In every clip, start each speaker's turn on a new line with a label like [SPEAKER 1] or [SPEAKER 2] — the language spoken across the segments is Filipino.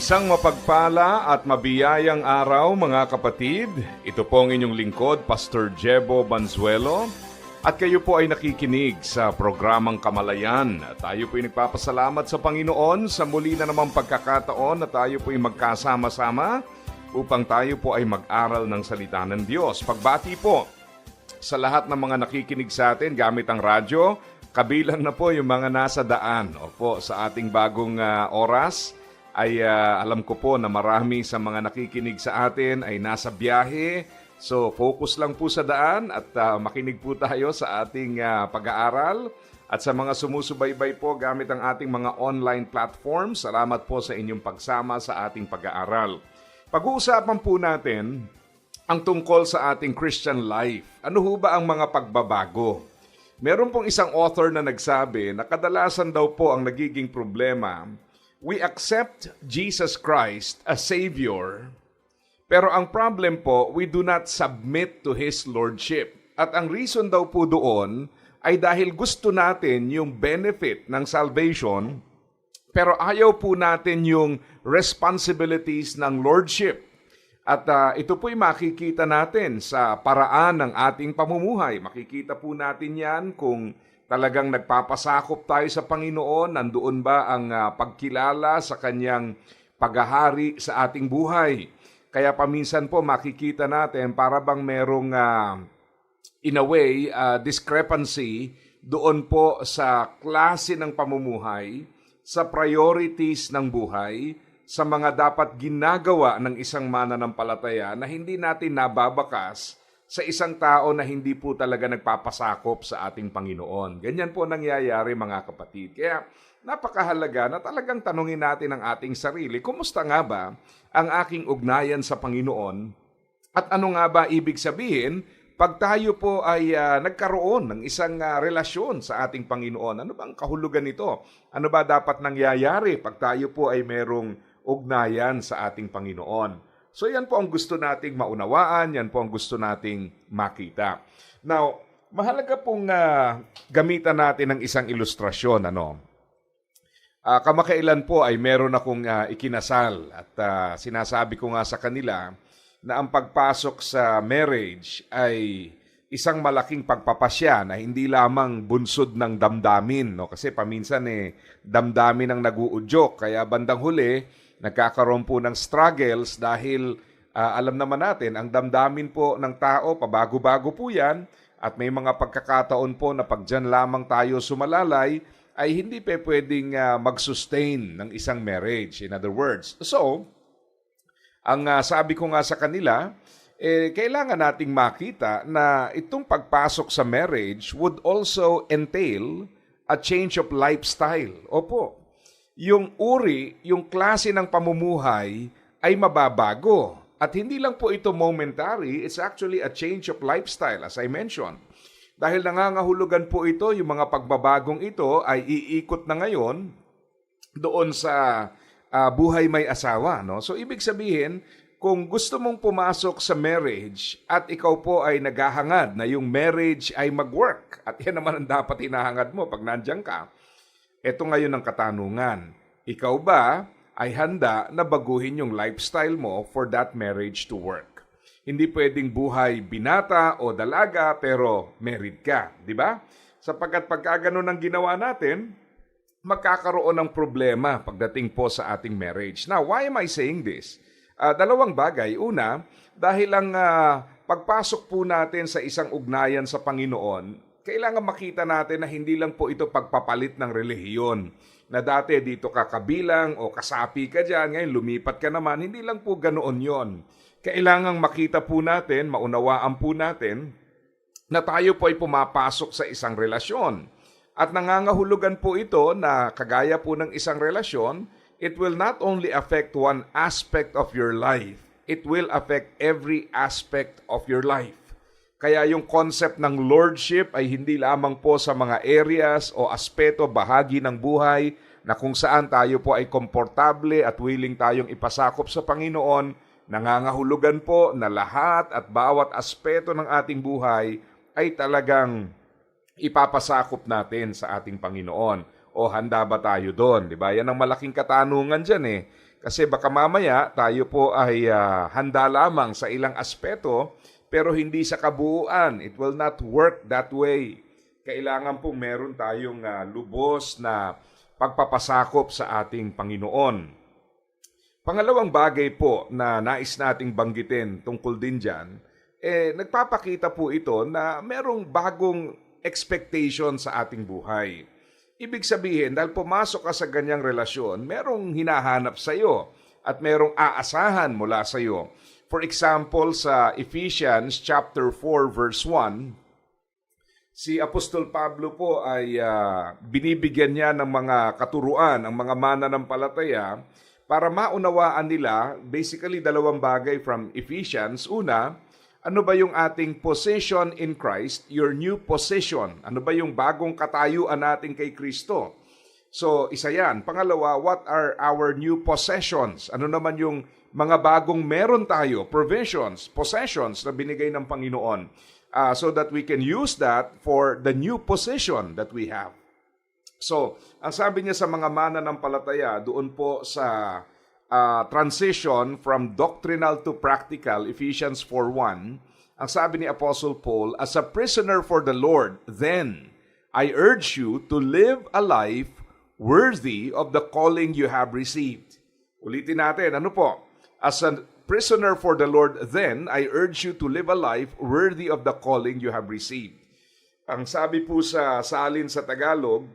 [SPEAKER 1] Isang mapagpala at mabiyayang araw mga kapatid. Ito po ang inyong lingkod, Pastor Jebo Banzuelo. At kayo po ay nakikinig sa programang Kamalayan. Tayo po ay nagpapasalamat sa Panginoon sa muli na namang pagkakataon na tayo po ay magkasama-sama upang tayo po ay mag-aral ng salita ng Diyos. Pagbati po sa lahat ng mga nakikinig sa atin gamit ang radyo, kabilang na po yung mga nasa daan. Opo, sa ating bagong ah, oras ay ah, alam ko po na marami sa mga nakikinig sa atin ay nasa biyahe. So focus lang po sa daan at ah, makinig po tayo sa ating ah, pag-aaral. At sa mga sumusubaybay po gamit ang ating mga online platform, salamat po sa inyong pagsama sa ating pag-aaral. Pag-uusapan po natin ang tungkol sa ating Christian life. Ano ho ba ang mga pagbabago? Meron pong isang author na nagsabi na kadalasan daw po ang nagiging problema we accept Jesus Christ as Savior, pero ang problem po, we do not submit to His Lordship. At ang reason daw po doon ay dahil gusto natin yung benefit ng salvation, pero ayaw po natin yung responsibilities ng Lordship. At ah, ito po'y makikita natin sa paraan ng ating pamumuhay. Makikita po natin yan kung talagang nagpapasakop tayo sa Panginoon, nandoon ba ang ah, pagkilala sa kanyang paghahari sa ating buhay. Kaya paminsan po makikita natin para bang merong ah, in a way ah, discrepancy doon po sa klase ng pamumuhay, sa priorities ng buhay, sa mga dapat ginagawa ng isang mananampalataya na hindi natin nababakas sa isang tao na hindi po talaga nagpapasakop sa ating Panginoon. Ganyan po nangyayari mga kapatid. Kaya napakahalaga na talagang tanungin natin ang ating sarili, kumusta nga ba ang aking ugnayan sa Panginoon? At ano nga ba ibig sabihin pag tayo po ay ah, nagkaroon ng isang ah, relasyon sa ating Panginoon? Ano bang kahulugan nito? Ano ba dapat nangyayari pag tayo po ay merong ugnayan sa ating Panginoon? So yan po ang gusto nating maunawaan, yan po ang gusto nating makita. Now, mahalaga pong ah, gamitan natin ng isang ilustrasyon. Ano? Ah, kamakailan po ay meron akong ah, ikinasal at ah, sinasabi ko nga sa kanila na ang pagpasok sa marriage ay isang malaking pagpapasya na hindi lamang bunsod ng damdamin no kasi paminsan eh damdamin ang naguudyok kaya bandang huli nagkakaroon po ng struggles dahil ah, alam naman natin ang damdamin po ng tao pabago-bago po yan. At may mga pagkakataon po na pag dyan lamang tayo sumalalay ay hindi pa pwedeng ah, mag-sustain ng isang marriage. In other words so ang ah, sabi ko nga sa kanila, eh, kailangan nating makita na itong pagpasok sa marriage would also entail a change of lifestyle. Opo, yung uri, yung klase ng pamumuhay ay mababago. At hindi lang po ito momentary, it's actually a change of lifestyle as I mentioned. Dahil nangangahulugan po ito, yung mga pagbabagong ito ay iikot na ngayon doon sa ah, buhay may asawa. No? So ibig sabihin, kung gusto mong pumasok sa marriage at ikaw po ay naghahangad na yung marriage ay mag-work, at yan naman ang dapat hinahangad mo pag nandiyan ka, ito ngayon ang katanungan. Ikaw ba ay handa na baguhin yung lifestyle mo for that marriage to work? Hindi pwedeng buhay binata o dalaga pero married ka, di ba? Sapagkat pagka ganun ang ginawa natin, magkakaroon ng problema pagdating po sa ating marriage. Now, why am I saying this? Ah, dalawang bagay. Una, dahil ang ah, pagpasok po natin sa isang ugnayan sa Panginoon, kailangan makita natin na hindi lang po ito pagpapalit ng relihiyon. Na dati dito ka kabilang o kasapi ka dyan, ngayon lumipat ka naman. Hindi lang po ganoon yon. Kailangang makita po natin, maunawaan po natin, na tayo po ay pumapasok sa isang relasyon. At nangangahulugan po ito na kagaya po ng isang relasyon, it will not only affect one aspect of your life, it will affect every aspect of your life. Kaya yung concept ng lordship ay hindi lamang po sa mga areas o aspeto, bahagi ng buhay na kung saan tayo po ay komportable at willing tayong ipasakop sa Panginoon, nangangahulugan po na lahat at bawat aspeto ng ating buhay ay talagang ipapasakop natin sa ating Panginoon. O handa ba tayo doon? Di ba? Yan ang malaking katanungan dyan eh. Kasi baka mamaya tayo po ay ah, handa lamang sa ilang aspeto pero hindi sa kabuuan. It will not work that way. Kailangan po meron tayong ah, lubos na pagpapasakop sa ating Panginoon. Pangalawang bagay po na nais nating banggitin tungkol din dyan, eh, nagpapakita po ito na merong bagong expectation sa ating buhay. Ibig sabihin, dahil pumasok ka sa ganyang relasyon, merong hinahanap sa iyo at merong aasahan mula sa iyo. For example, sa Ephesians chapter 4 verse 1, si Apostol Pablo po ay ah, binibigyan niya ng mga katuruan ang mga mananampalataya para maunawaan nila basically dalawang bagay from Ephesians. Una, ano ba yung ating position in Christ, your new position? Ano ba yung bagong katayuan natin kay Kristo? So, isa yan. Pangalawa, what are our new possessions? Ano naman yung mga bagong meron tayo, provisions, possessions na binigay ng Panginoon uh, so that we can use that for the new position that we have. So, ang sabi niya sa mga mananampalataya doon po sa uh, transition from doctrinal to practical, Ephesians 4.1, ang sabi ni Apostle Paul, As a prisoner for the Lord, then I urge you to live a life worthy of the calling you have received. Ulitin natin, ano po? As a prisoner for the Lord, then I urge you to live a life worthy of the calling you have received. Ang sabi po sa salin sa Tagalog,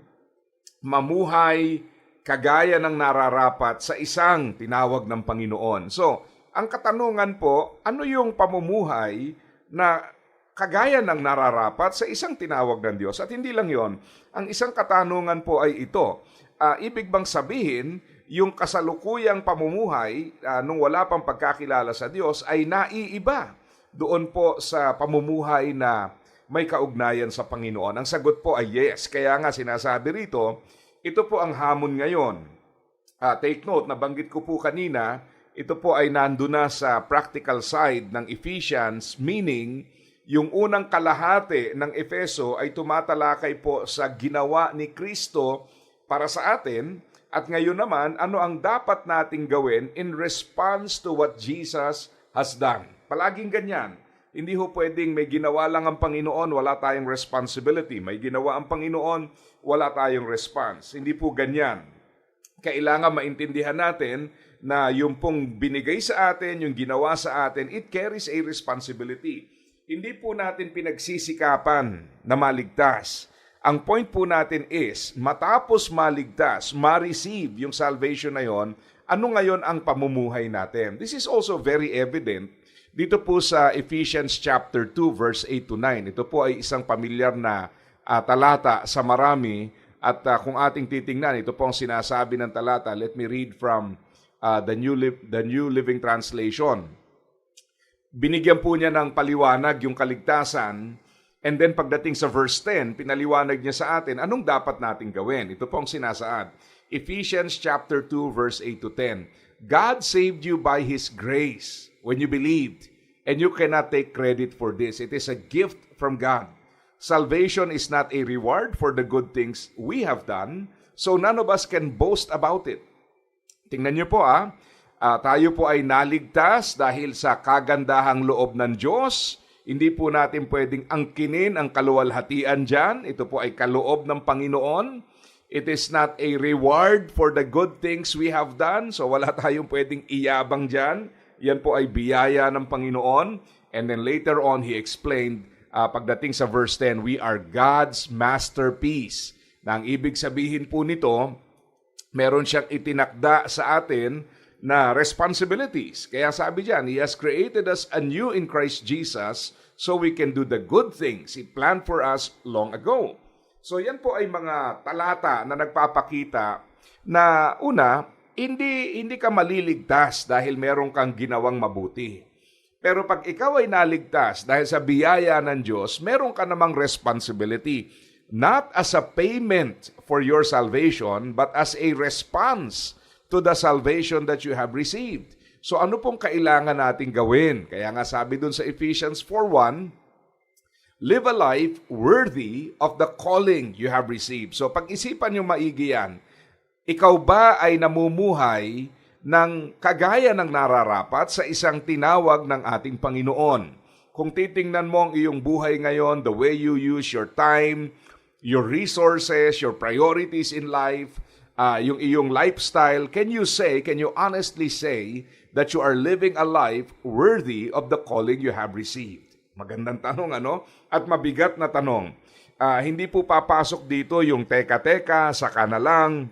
[SPEAKER 1] mamuhay kagaya ng nararapat sa isang tinawag ng Panginoon. So, ang katanungan po, ano yung pamumuhay na kagaya ng nararapat sa isang tinawag ng Diyos? At hindi lang yon. Ang isang katanungan po ay ito. Ah, ibig bang sabihin, yung kasalukuyang pamumuhay ah, nung wala pang pagkakilala sa Diyos ay naiiba doon po sa pamumuhay na may kaugnayan sa Panginoon? Ang sagot po ay yes. Kaya nga sinasabi rito, ito po ang hamon ngayon. Ah, take note, nabanggit ko po kanina, ito po ay nando na sa practical side ng Ephesians, meaning yung unang kalahati ng Efeso ay tumatalakay po sa ginawa ni Kristo para sa atin at ngayon naman ano ang dapat nating gawin in response to what Jesus has done. Palaging ganyan. Hindi ho pwedeng may ginawa lang ang Panginoon, wala tayong responsibility. May ginawa ang Panginoon, wala tayong response. Hindi po ganyan. Kailangan maintindihan natin na yung pong binigay sa atin, yung ginawa sa atin, it carries a responsibility. Hindi po natin pinagsisikapan na maligtas. Ang point po natin is, matapos maligtas, ma-receive yung salvation na yon, ano ngayon ang pamumuhay natin? This is also very evident dito po sa Ephesians chapter 2 verse 8 to 9. Ito po ay isang pamilyar na ah, talata sa marami at ah, kung ating titingnan, ito po ang sinasabi ng talata. Let me read from ah, the New Liv- the New Living Translation. Binigyan po niya ng paliwanag yung kaligtasan and then pagdating sa verse 10, pinaliwanag niya sa atin anong dapat nating gawin. Ito po ang sinasaad. Ephesians chapter 2 verse 8 to 10. God saved you by his grace when you believed and you cannot take credit for this. It is a gift from God. Salvation is not a reward for the good things we have done, so none of us can boast about it. Tingnan niyo po ah, Ah, tayo po ay naligtas dahil sa kagandahang loob ng Diyos. Hindi po natin pwedeng angkinin ang kaluwalhatian dyan. Ito po ay kaloob ng Panginoon. It is not a reward for the good things we have done. So wala tayong pwedeng iyabang dyan. Yan po ay biyaya ng Panginoon. And then later on, He explained, ah, pagdating sa verse 10, we are God's masterpiece. Na ang ibig sabihin po nito, meron siyang itinakda sa atin na responsibilities. Kaya sabi diyan, He has created us anew in Christ Jesus so we can do the good things He planned for us long ago. So yan po ay mga talata na nagpapakita na una, hindi hindi ka maliligtas dahil meron kang ginawang mabuti. Pero pag ikaw ay naligtas dahil sa biyaya ng Diyos, meron ka namang responsibility. Not as a payment for your salvation, but as a response to the salvation that you have received. So ano pong kailangan nating gawin? Kaya nga sabi dun sa Ephesians 4.1, Live a life worthy of the calling you have received. So pag-isipan nyo maigi yan, ikaw ba ay namumuhay ng kagaya ng nararapat sa isang tinawag ng ating Panginoon? Kung titingnan mo ang iyong buhay ngayon, the way you use your time, your resources, your priorities in life, uh, yung iyong lifestyle, can you say, can you honestly say that you are living a life worthy of the calling you have received? Magandang tanong, ano? At mabigat na tanong. Ah, hindi po papasok dito yung teka-teka, saka na lang,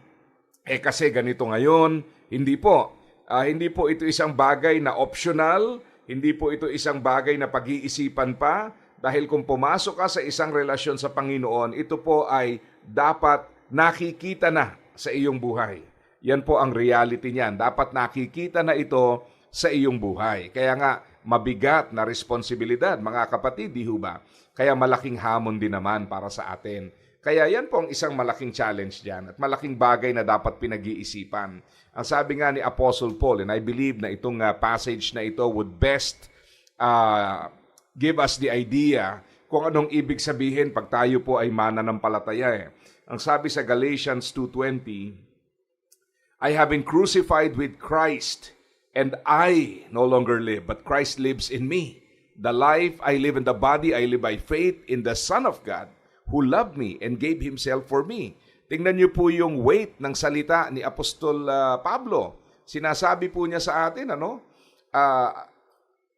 [SPEAKER 1] eh kasi ganito ngayon. Hindi po. Ah, hindi po ito isang bagay na optional, hindi po ito isang bagay na pag-iisipan pa, dahil kung pumasok ka sa isang relasyon sa Panginoon, ito po ay dapat nakikita na sa iyong buhay. Yan po ang reality niyan. Dapat nakikita na ito sa iyong buhay. Kaya nga, mabigat na responsibilidad, mga kapatid, di ba? Kaya malaking hamon din naman para sa atin. Kaya yan po ang isang malaking challenge diyan at malaking bagay na dapat pinag-iisipan. Ang sabi nga ni Apostle Paul, and I believe na itong uh, passage na ito would best uh, give us the idea kung anong ibig sabihin pag tayo po ay mananampalataya. Eh. Ang sabi sa Galatians 2.20, I have been crucified with Christ, and I no longer live, but Christ lives in me. The life I live in the body, I live by faith in the Son of God, who loved me and gave Himself for me. Tingnan niyo po yung weight ng salita ni Apostol uh, Pablo. Sinasabi po niya sa atin, ano? Uh,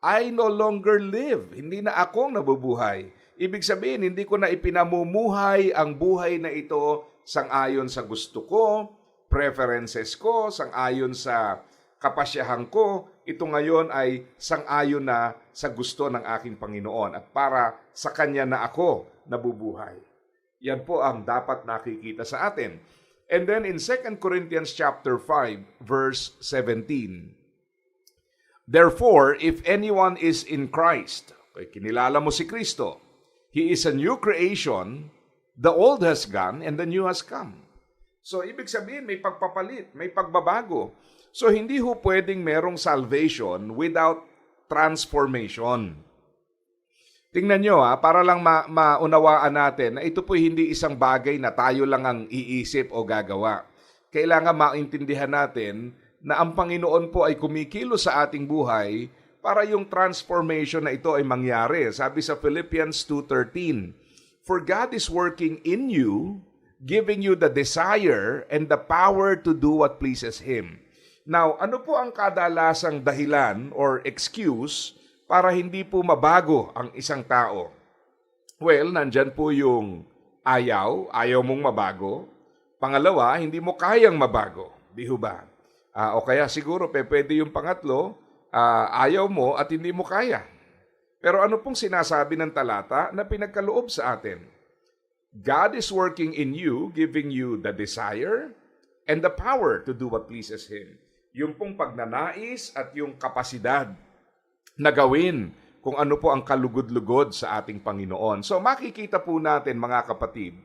[SPEAKER 1] I no longer live. Hindi na akong nabubuhay. Ibig sabihin, hindi ko na ipinamumuhay ang buhay na ito sang-ayon sa gusto ko, preferences ko, sang-ayon sa kapasyahan ko. Ito ngayon ay sang-ayon na sa gusto ng aking Panginoon at para sa Kanya na ako nabubuhay. Yan po ang dapat nakikita sa atin. And then in 2 Corinthians chapter 5 verse 17. Therefore, if anyone is in Christ, okay, kinilala mo si Kristo, he is a new creation, the old has gone and the new has come. So, ibig sabihin, may pagpapalit, may pagbabago. So, hindi ho pwedeng merong salvation without transformation. Tingnan nyo ha, para lang ma- maunawaan natin na ito po hindi isang bagay na tayo lang ang iisip o gagawa. Kailangan maintindihan natin na ang Panginoon po ay kumikilo sa ating buhay para yung transformation na ito ay mangyari. Sabi sa Philippians 2.13, For God is working in you, giving you the desire and the power to do what pleases Him. Now, ano po ang kadalasang dahilan or excuse para hindi po mabago ang isang tao? Well, nandyan po yung ayaw, ayaw mong mabago. Pangalawa, hindi mo kayang mabago. Di ho ba? Ah, o kaya siguro pe, pwede yung pangatlo, ah, ayaw mo at hindi mo kaya. Pero ano pong sinasabi ng talata na pinagkaloob sa atin? God is working in you, giving you the desire and the power to do what pleases Him. Yung pong pagnanais at yung kapasidad na gawin kung ano po ang kalugod-lugod sa ating Panginoon. So makikita po natin mga kapatid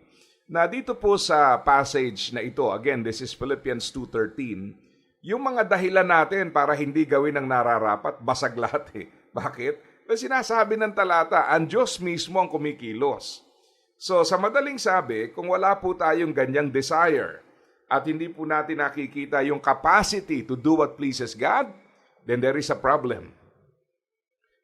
[SPEAKER 1] na dito po sa passage na ito, again, this is Philippians 2.13, yung mga dahilan natin para hindi gawin ang nararapat, basag lahat eh. Bakit? Kasi sinasabi ng talata, ang Diyos mismo ang kumikilos. So sa madaling sabi, kung wala po tayong ganyang desire at hindi po natin nakikita yung capacity to do what pleases God, then there is a problem.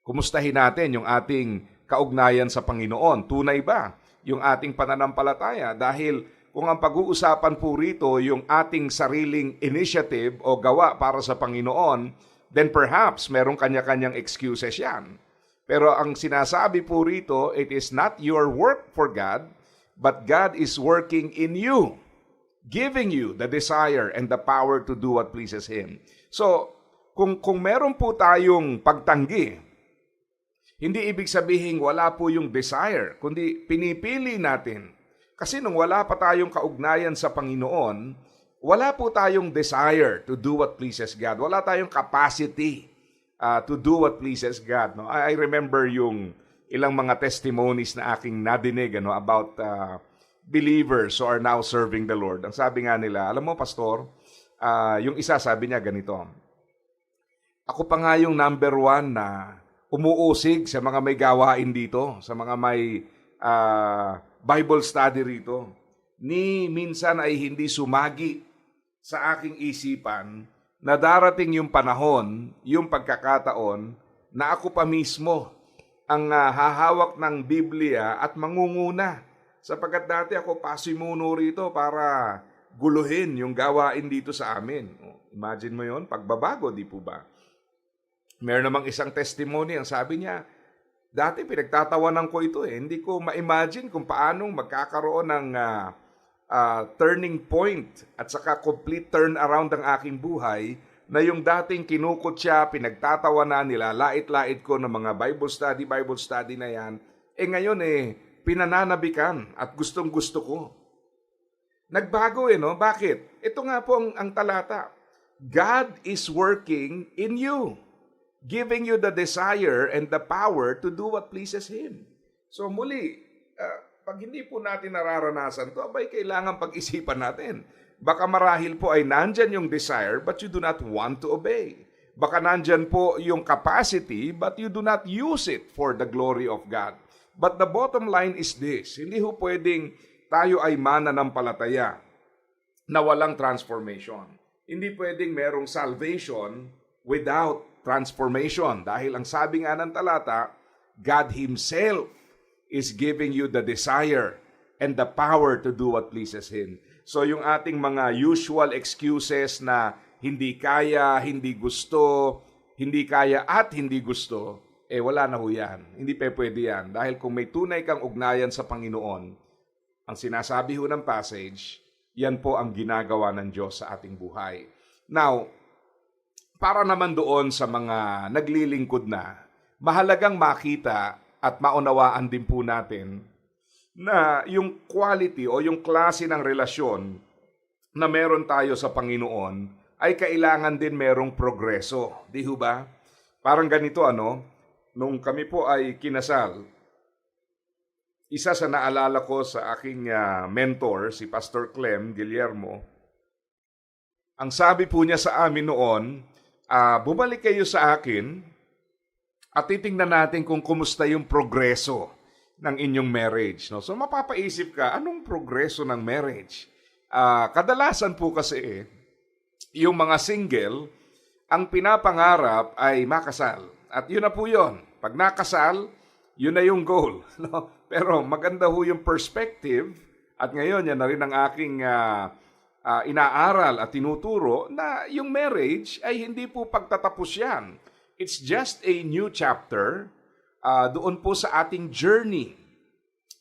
[SPEAKER 1] Kumustahin natin yung ating kaugnayan sa Panginoon. Tunay ba yung ating pananampalataya? Dahil kung ang pag-uusapan po rito yung ating sariling initiative o gawa para sa Panginoon, then perhaps merong kanya-kanyang excuses yan. Pero ang sinasabi po rito, it is not your work for God, but God is working in you, giving you the desire and the power to do what pleases Him. So, kung, kung meron po tayong pagtanggi, hindi ibig sabihin wala po yung desire, kundi pinipili natin. Kasi nung wala pa tayong kaugnayan sa Panginoon, wala po tayong desire to do what pleases God. Wala tayong capacity uh, to do what pleases God. No? I, remember yung ilang mga testimonies na aking nadinig ano, about uh, believers who are now serving the Lord. Ang sabi nga nila, alam mo, Pastor, uh, yung isa sabi niya ganito, ako pa nga yung number one na umuusig sa mga may gawain dito, sa mga may uh, Bible study rito. Ni minsan ay hindi sumagi sa aking isipan na darating yung panahon, yung pagkakataon, na ako pa mismo ang uh, hahawak ng Biblia at mangunguna. Sapagkat dati ako pasimuno rito para guluhin yung gawain dito sa amin. Imagine mo yon pagbabago, di po ba? Meron namang isang testimony, ang sabi niya, dati pinagtatawanan ko ito eh. Hindi ko ma-imagine kung paanong magkakaroon ng uh, uh, turning point at saka complete turnaround ang aking buhay na yung dating kinukot siya, pinagtatawanan nila, lait-lait ko ng mga Bible study, Bible study na yan, eh ngayon eh, pinananabikan at gustong gusto ko. Nagbago eh, no? Bakit? Ito nga po ang, ang talata. God is working in you, giving you the desire and the power to do what pleases Him. So muli, uh, pag hindi po natin nararanasan to, abay kailangan pag-isipan natin. Baka marahil po ay nandyan yung desire but you do not want to obey. Baka nandyan po yung capacity but you do not use it for the glory of God. But the bottom line is this, hindi ho pwedeng tayo ay mananampalataya na walang transformation. Hindi pwedeng merong salvation without transformation. Dahil ang sabi nga ng talata, God Himself is giving you the desire and the power to do what pleases Him. So yung ating mga usual excuses na hindi kaya, hindi gusto, hindi kaya at hindi gusto, eh wala na ho yan. Hindi pa pwede yan. Dahil kung may tunay kang ugnayan sa Panginoon, ang sinasabi ho ng passage, yan po ang ginagawa ng Diyos sa ating buhay. Now, para naman doon sa mga naglilingkod na, mahalagang makita at maunawaan din po natin na yung quality o yung klase ng relasyon na meron tayo sa Panginoon ay kailangan din merong progreso. Di ho ba? Parang ganito ano, nung kami po ay kinasal, isa sa naalala ko sa aking uh, mentor, si Pastor Clem Guillermo, ang sabi po niya sa amin noon, uh, bumalik kayo sa akin at titingnan natin kung kumusta yung progreso ng inyong marriage. No? So mapapaisip ka, anong progreso ng marriage? Uh, kadalasan po kasi, yung mga single, ang pinapangarap ay makasal. At yun na po yun. Pag nakasal, yun na yung goal. No? Pero maganda ho yung perspective, at ngayon yan na rin ang aking uh, uh, inaaral at tinuturo, na yung marriage ay hindi po pagtatapos yan. It's just a new chapter uh, doon po sa ating journey,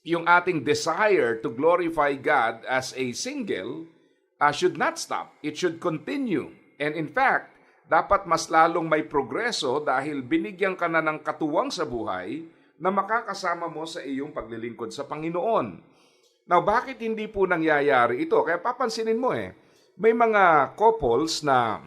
[SPEAKER 1] yung ating desire to glorify God as a single uh, should not stop. It should continue. And in fact, dapat mas lalong may progreso dahil binigyan ka na ng katuwang sa buhay na makakasama mo sa iyong paglilingkod sa Panginoon. Now, bakit hindi po nangyayari ito? Kaya papansinin mo eh, may mga couples na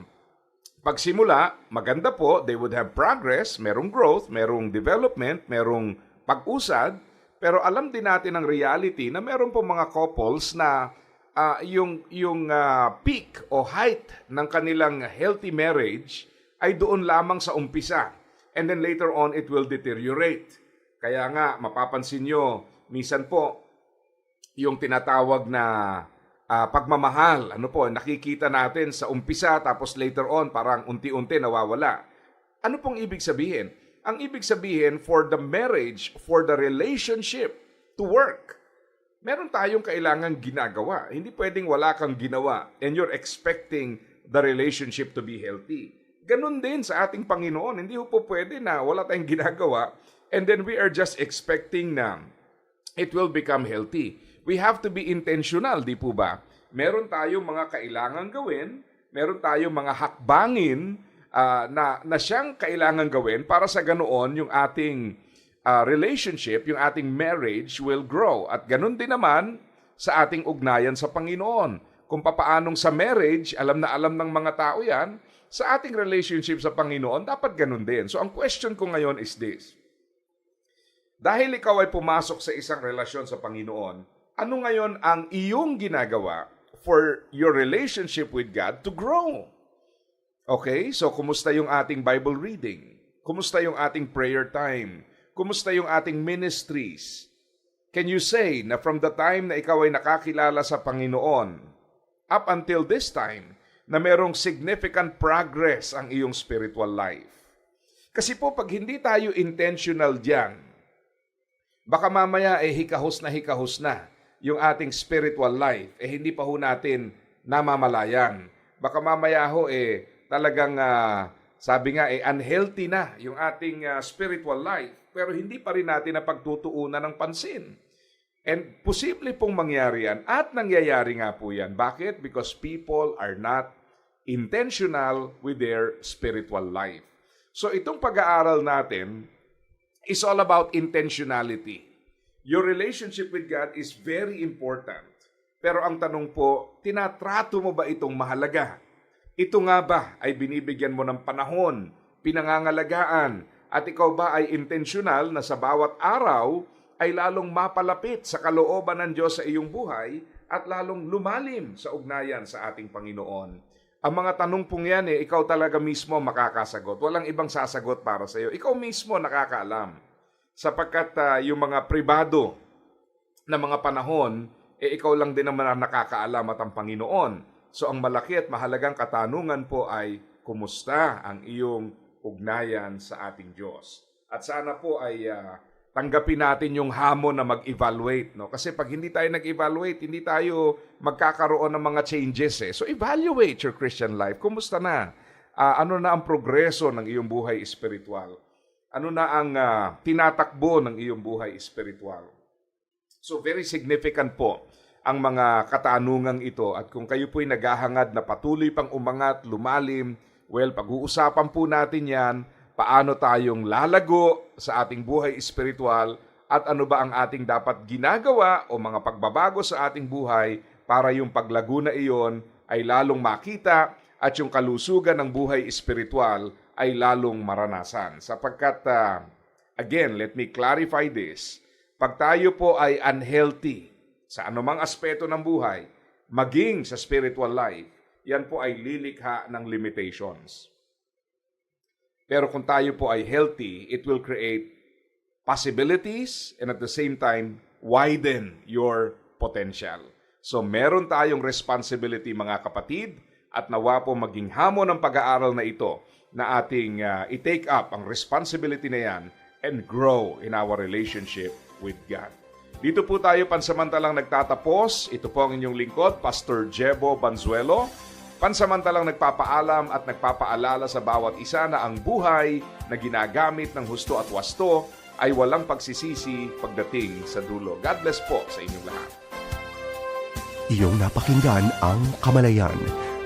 [SPEAKER 1] Pagsimula, maganda po, they would have progress, merong growth, merong development, merong pag-usad, pero alam din natin ang reality na meron po mga couples na uh, yung, yung uh, peak o height ng kanilang healthy marriage ay doon lamang sa umpisa. And then later on, it will deteriorate. Kaya nga, mapapansin nyo, minsan po, yung tinatawag na uh, pagmamahal, ano po, nakikita natin sa umpisa tapos later on parang unti-unti nawawala. Ano pong ibig sabihin? Ang ibig sabihin for the marriage, for the relationship to work, meron tayong kailangan ginagawa. Hindi pwedeng wala kang ginawa and you're expecting the relationship to be healthy. Ganon din sa ating Panginoon. Hindi po pwede na wala tayong ginagawa and then we are just expecting na it will become healthy we have to be intentional, di po ba? Meron tayong mga kailangan gawin, meron tayong mga hakbangin uh, na, na siyang kailangan gawin para sa ganoon yung ating uh, relationship, yung ating marriage will grow. At ganun din naman sa ating ugnayan sa Panginoon. kung papaanong sa marriage, alam na alam ng mga tao yan, sa ating relationship sa Panginoon, dapat ganun din. So ang question ko ngayon is this. Dahil ikaw ay pumasok sa isang relasyon sa Panginoon, ano ngayon ang iyong ginagawa for your relationship with God to grow? Okay, so kumusta yung ating Bible reading? Kumusta yung ating prayer time? Kumusta yung ating ministries? Can you say na from the time na ikaw ay nakakilala sa Panginoon up until this time na merong significant progress ang iyong spiritual life? Kasi po pag hindi tayo intentional diyan, baka mamaya eh hikahos na hikahos na yung ating spiritual life eh hindi pa ho natin namamalayan. Baka mamaya ho eh talagang ah, sabi nga eh unhealthy na yung ating ah, spiritual life pero hindi pa rin natin napagtutuunan ng pansin. And posible pong mangyari yan at nangyayari nga po yan. Bakit? Because people are not intentional with their spiritual life. So itong pag-aaral natin is all about intentionality. Your relationship with God is very important. Pero ang tanong po, tinatrato mo ba itong mahalaga? Ito nga ba ay binibigyan mo ng panahon, pinangangalagaan, at ikaw ba ay intentional na sa bawat araw ay lalong mapalapit sa kalooban ng Diyos sa iyong buhay at lalong lumalim sa ugnayan sa ating Panginoon? Ang mga tanong pong yan eh, ikaw talaga mismo makakasagot. Walang ibang sasagot para sa iyo. Ikaw mismo nakakaalam. Sapagkat ah, yung mga pribado na mga panahon, eh ikaw lang din naman ang nakakaalam at ang Panginoon. So ang malaki at mahalagang katanungan po ay, kumusta ang iyong ugnayan sa ating Diyos? At sana po ay ah, tanggapin natin yung hamon na mag-evaluate. No? Kasi pag hindi tayo nag-evaluate, hindi tayo magkakaroon ng mga changes. Eh. So evaluate your Christian life. Kumusta na? Ah, ano na ang progreso ng iyong buhay espiritual? Ano na ang ah, tinatakbo ng iyong buhay espiritual? So very significant po ang mga katanungang ito at kung kayo po'y naghahangad na patuloy pang umangat, lumalim, well, pag-uusapan po natin yan, paano tayong lalago sa ating buhay espiritual at ano ba ang ating dapat ginagawa o mga pagbabago sa ating buhay para yung paglago na iyon ay lalong makita at yung kalusugan ng buhay espiritual ay lalong maranasan. Sapagkat, ah, again, let me clarify this. Pag tayo po ay unhealthy sa anumang aspeto ng buhay, maging sa spiritual life, yan po ay lilikha ng limitations. Pero kung tayo po ay healthy, it will create possibilities and at the same time, widen your potential. So meron tayong responsibility mga kapatid at nawa po maging hamon ng pag-aaral na ito na ating uh, i-take up ang responsibility na yan and grow in our relationship with God. Dito po tayo pansamantalang nagtatapos. Ito po ang inyong lingkod, Pastor Jebo Banzuelo. Pansamantalang nagpapaalam at nagpapaalala sa bawat isa na ang buhay na ginagamit ng husto at wasto ay walang pagsisisi pagdating sa dulo. God bless po sa inyong lahat.
[SPEAKER 2] Iyong napakinggan ang Kamalayan.